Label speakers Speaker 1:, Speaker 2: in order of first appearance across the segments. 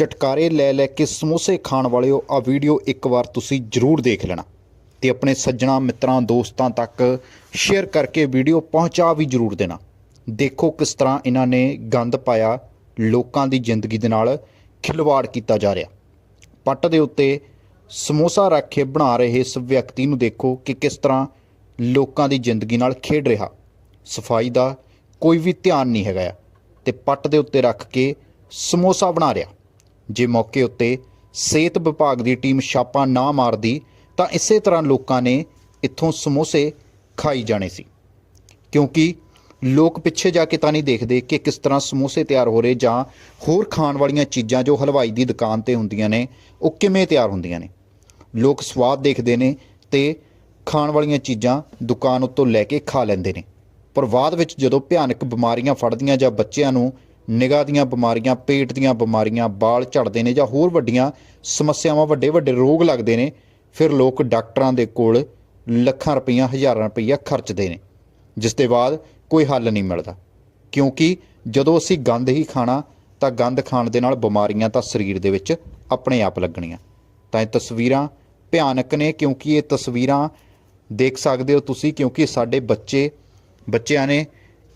Speaker 1: ਚਟਕਾਰੇ ਲੈ ਲੈ ਕੇ ਸਮੋਸੇ ਖਾਣ ਵਾਲਿਓ ਆ ਵੀਡੀਓ ਇੱਕ ਵਾਰ ਤੁਸੀਂ ਜ਼ਰੂਰ ਦੇਖ ਲੈਣਾ। ਤੇ ਆਪਣੇ ਸੱਜਣਾ ਮਿੱਤਰਾਂ, ਦੋਸਤਾਂ ਤੱਕ ਸ਼ੇਅਰ ਕਰਕੇ ਵੀਡੀਓ ਪਹੁੰਚਾ ਵੀ ਜ਼ਰੂਰ ਦੇਣਾ। ਦੇਖੋ ਕਿਸ ਤਰ੍ਹਾਂ ਇਹਨਾਂ ਨੇ ਗੰਦ ਪਾਇਆ, ਲੋਕਾਂ ਦੀ ਜ਼ਿੰਦਗੀ ਦੇ ਨਾਲ ਖਿਲਵਾੜ ਕੀਤਾ ਜਾ ਰਿਹਾ। ਪੱਟ ਦੇ ਉੱਤੇ ਸਮੋਸਾ ਰੱਖ ਕੇ ਬਣਾ ਰਹੇ ਇਸ ਵਿਅਕਤੀ ਨੂੰ ਦੇਖੋ ਕਿ ਕਿਸ ਤਰ੍ਹਾਂ ਲੋਕਾਂ ਦੀ ਜ਼ਿੰਦਗੀ ਨਾਲ ਖੇਡ ਰਿਹਾ। ਸਫ਼ਾਈ ਦਾ ਕੋਈ ਵੀ ਧਿਆਨ ਨਹੀਂ ਹੈਗਾ ਆ। ਤੇ ਪੱਟ ਦੇ ਉੱਤੇ ਰੱਖ ਕੇ ਸਮੋਸਾ ਬਣਾ ਰਿਹਾ। ਜੇ ਮੌਕੇ ਉੱਤੇ ਸਿਹਤ ਵਿਭਾਗ ਦੀ ਟੀਮ ਛਾਪਾ ਨਾ ਮਾਰਦੀ, ਤਾਂ ਇਸੇ ਤਰ੍ਹਾਂ ਲੋਕਾਂ ਨੇ ਇੱਥੋਂ ਸਮੋਸੇ ਖਾਈ ਜਾਣੇ ਸੀ। ਕਿਉਂਕਿ ਲੋਕ ਪਿੱਛੇ ਜਾ ਕੇ ਤਾਂ ਨਹੀਂ ਦੇਖਦੇ ਕਿ ਕਿਸ ਤਰ੍ਹਾਂ ਸਮੋਸੇ ਤਿਆਰ ਹੋ ਰਹੇ ਜਾਂ ਹੋਰ ਖਾਣ ਵਾਲੀਆਂ ਚੀਜ਼ਾਂ ਜੋ ਹਲਵਾਈ ਦੀ ਦੁਕਾਨ ਤੇ ਹੁੰਦੀਆਂ ਨੇ, ਉਹ ਕਿਵੇਂ ਤਿਆਰ ਹੁੰਦੀਆਂ ਨੇ। ਲੋਕ ਸਵਾਦ ਦੇਖਦੇ ਨੇ ਤੇ ਖਾਣ ਵਾਲੀਆਂ ਚੀਜ਼ਾਂ ਦੁਕਾਨ ਉੱਤੋਂ ਲੈ ਕੇ ਖਾ ਲੈਂਦੇ ਨੇ। ਪਰ ਬਾਅਦ ਵਿੱਚ ਜਦੋਂ ਭਿਆਨਕ ਬਿਮਾਰੀਆਂ ਫੜਦੀਆਂ ਜਾਂ ਬੱਚਿਆਂ ਨੂੰ ਨਿਗਾਹ ਦੀਆਂ ਬਿਮਾਰੀਆਂ, ਪੇਟ ਦੀਆਂ ਬਿਮਾਰੀਆਂ ਬਾਲ ਝੜਦੇ ਨੇ ਜਾਂ ਹੋਰ ਵੱਡੀਆਂ ਸਮੱਸਿਆਵਾਂ ਵੱਡੇ ਵੱਡੇ ਰੋਗ ਲੱਗਦੇ ਨੇ, ਫਿਰ ਲੋਕ ਡਾਕਟਰਾਂ ਦੇ ਕੋਲ ਲੱਖਾਂ ਰੁਪਈਆ, ਹਜ਼ਾਰਾਂ ਰੁਪਈਆ ਖਰਚਦੇ ਨੇ, ਜਿਸ ਦੇ ਬਾਅਦ ਕੋਈ ਹੱਲ ਨਹੀਂ ਮਿਲਦਾ। ਕਿਉਂਕਿ ਜਦੋਂ ਅਸੀਂ ਗੰਦ ਹੀ ਖਾਣਾ, ਤਾਂ ਗੰਦ ਖਾਣ ਦੇ ਨਾਲ ਬਿਮਾਰੀਆਂ ਤਾਂ ਸਰੀਰ ਦੇ ਵਿੱਚ ਆਪਣੇ ਆਪ ਲੱਗਣੀਆਂ। ਤਾਂ ਇਹ ਤਸਵੀਰਾਂ ਭਿਆਨਕ ਨੇ, ਕਿਉਂਕਿ ਇਹ ਤਸਵੀਰਾਂ ਦੇਖ ਸਕਦੇ ਹੋ ਤੁਸੀਂ, ਕਿਉਂਕਿ ਸਾਡੇ ਬੱਚੇ, ਬੱਚਿਆਂ ਨੇ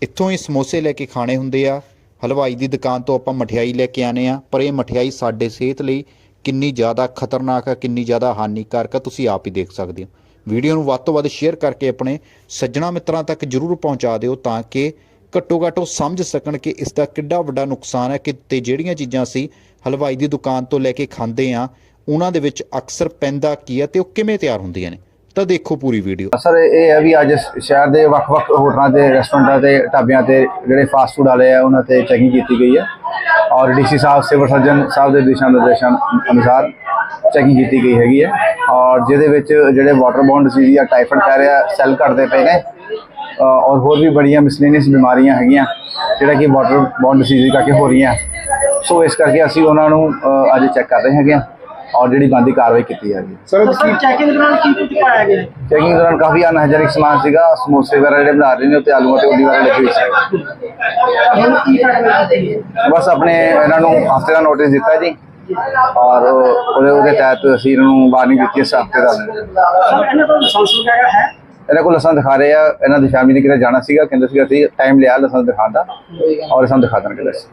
Speaker 1: ਇੱਥੋਂ ਹੀ ਸਮੋਸੇ ਲੈ ਕੇ ਖਾਣੇ ਹੁੰਦੇ ਆ। ਹਲਵਾਈ ਦੀ ਦੁਕਾਨ ਤੋਂ ਆਪਾਂ ਮਠਿਆਈ ਲੈ ਕੇ ਆਨੇ ਆ ਪਰ ਇਹ ਮਠਿਆਈ ਸਾਡੇ ਸਿਹਤ ਲਈ ਕਿੰਨੀ ਜ਼ਿਆਦਾ ਖਤਰਨਾਕ ਆ ਕਿੰਨੀ ਜ਼ਿਆਦਾ ਹਾਨੀਕਾਰਕ ਆ ਤੁਸੀਂ ਆਪ ਹੀ ਦੇਖ ਸਕਦੇ ਹੋ। ਵੀਡੀਓ ਨੂੰ ਵੱਧ ਤੋਂ ਵੱਧ ਸ਼ੇਅਰ ਕਰਕੇ ਆਪਣੇ ਸੱਜਣਾ ਮਿੱਤਰਾਂ ਤੱਕ ਜਰੂਰ ਪਹੁੰਚਾ ਦਿਓ ਤਾਂ ਕਿ ਘੱਟੋ ਘੱਟ ਉਹ ਸਮਝ ਸਕਣ ਕਿ ਇਸ ਦਾ ਕਿੱਡਾ ਵੱਡਾ ਨੁਕਸਾਨ ਹੈ ਕਿ ਤੇ ਜਿਹੜੀਆਂ ਚੀਜ਼ਾਂ ਅਸੀਂ ਹਲਵਾਈ ਦੀ ਦੁਕਾਨ ਤੋਂ ਲੈ ਕੇ ਖਾਂਦੇ ਆ ਉਹਨਾਂ ਦੇ ਵਿੱਚ ਅਕਸਰ ਪੈਂਦਾ ਕੀ ਹੈ ਤੇ ਉਹ ਕਿਵੇਂ ਤਿਆਰ ਹੁੰਦੀਆਂ ਨੇ। ਤਾਂ ਦੇਖੋ ਪੂਰੀ ਵੀਡੀਓ।
Speaker 2: ਸਰ ਇਹ ਹੈ ਵੀ ਅੱਜ ਸ਼ਹਿਰ ਦੇ ਵੱਖ-ਵੱਖ ਹੋਟਲਾਂ ਤੇ, ਰੈਸਟੋਰੈਂਟਾਂ ਤੇ, ਢਾਬਿਆਂ ਤੇ ਜਿਹੜੇ ਫਾਸਟ ਫੂਡ ਵਾਲੇ ਆ, ਉਹਨਾਂ ਤੇ ਚੈਕਿੰਗ ਕੀਤੀ ਗਈ ਹੈ। ਔਰ ਡੀਸੀ ਸਾਹਿਬ, ਸਿਵਲ ਸਰਜਨ ਸਾਹਿਬ ਦੇ ਦਿਸ਼ਾ ਨਿਰਦੇਸ਼ਾਂ ਅਨੁਸਾਰ ਚੈਕਿੰਗ ਕੀਤੀ ਗਈ ਹੈਗੀ ਹੈ। ਔਰ ਜਿਹਦੇ ਵਿੱਚ ਜਿਹੜੇ ਵਾਟਰ ਬੌਂਡ ਡਿਸੀਜ਼ ਜਾਂ ਟਾਈਫਾਇਡ ਪੈ ਰਿਹਾ ਸੈੱਲ ਘਟਦੇ ਪਏ ਨੇ। ਔਰ ਹੋਰ ਵੀ ਬੜੀਆਂ ਮਿਸਲੇਨੀਅਸ ਬਿਮਾਰੀਆਂ ਹੈਗੀਆਂ, ਜਿਹੜਾ ਕਿ ਵਾਟਰ ਬੌਂਡ ਡਿਸੀਜ਼ ਕਰਕੇ ਹੋ ਰਹੀਆਂ। ਸੋ ਇਸ ਕਰਕੇ ਅਸੀਂ ਉਹਨਾਂ ਨੂੰ ਅੱਜ ਚੈੱਕ ਕਰ ਰਹੇ ਹੈਗੇ ਹਾਂ। ਔਰ ਜਿਹੜੀ ਬੰਦੀ ਕਾਰਵਾਈ ਕੀਤੀ ਹੈਗੀ
Speaker 3: ਸਰ ਤੁਸੀਂ ਚੈਕਿੰਗ ਦੌਰਾਨ ਕੀ ਕੁਝ ਪਾਇਆ ਗਿਆ?
Speaker 2: ਚੈਕਿੰਗ ਦੌਰਾਨ ਕਾਫੀ ਅਨਹਾਈਜੈਨਿਕ ਸਮਾਨ ਸੀਗਾ ਸਮੋਸੇ ਵਗੈਰਹ ਜਿਹੜੇ ਬਣਾ ਰਹੇ ਨੇ ਉੱਤੇ ਆਲੂਆਂ ਤੇ ਉਡੀ ਵਗੈਰਾ ਲੱਗੀ ਹੋਈ ਸੀ
Speaker 3: ਹੁਣ ਕੀ ਕੀਤੀ ਹੈ
Speaker 2: ਬਸ ਆਪਣੇ ਇਹਨਾਂ ਨੂੰ ਹਫ਼ਤੇ ਦਾ ਨੋਟਿਸ ਦਿੱਤਾ ਜੀ ਔਰ ਉਹਦੇ ਉਹਦੇ ਤਹਿਤ ਅਸੀਂ ਇਹਨਾਂ ਨੂੰ ਵਾਰਨਿੰਗ ਦਿੱਤੀ ਇਸ ਹਫ਼ਤੇ ਦਾ
Speaker 3: ਸਰ ਇਹਨਾਂ ਦਾ ਲਾਇਸੈਂਸ ਵਗੈਰਾ ਹੈ
Speaker 2: ਇਹਨਾਂ ਕੋਲ ਲਾਇਸੈਂਸ ਦਿਖਾ ਰਹੇ ਆ ਇਹਨਾਂ ਦੀ ਫੈਮਿਲੀ ਨੇ ਕਿਤੇ ਜਾਣਾ ਸੀਗਾ ਕਹਿੰਦੇ ਸੀ ਅਸੀਂ ਟਾਈਮ ਲਿਆ ਲਾਇਸੈਂਸ ਦਿਖਾਉਣ ਦਾ ਔਰ ਸਾਨੂੰ ਦਿਖਾ ਦੇਣਗੇ ਲਾਇਸੈਂਸ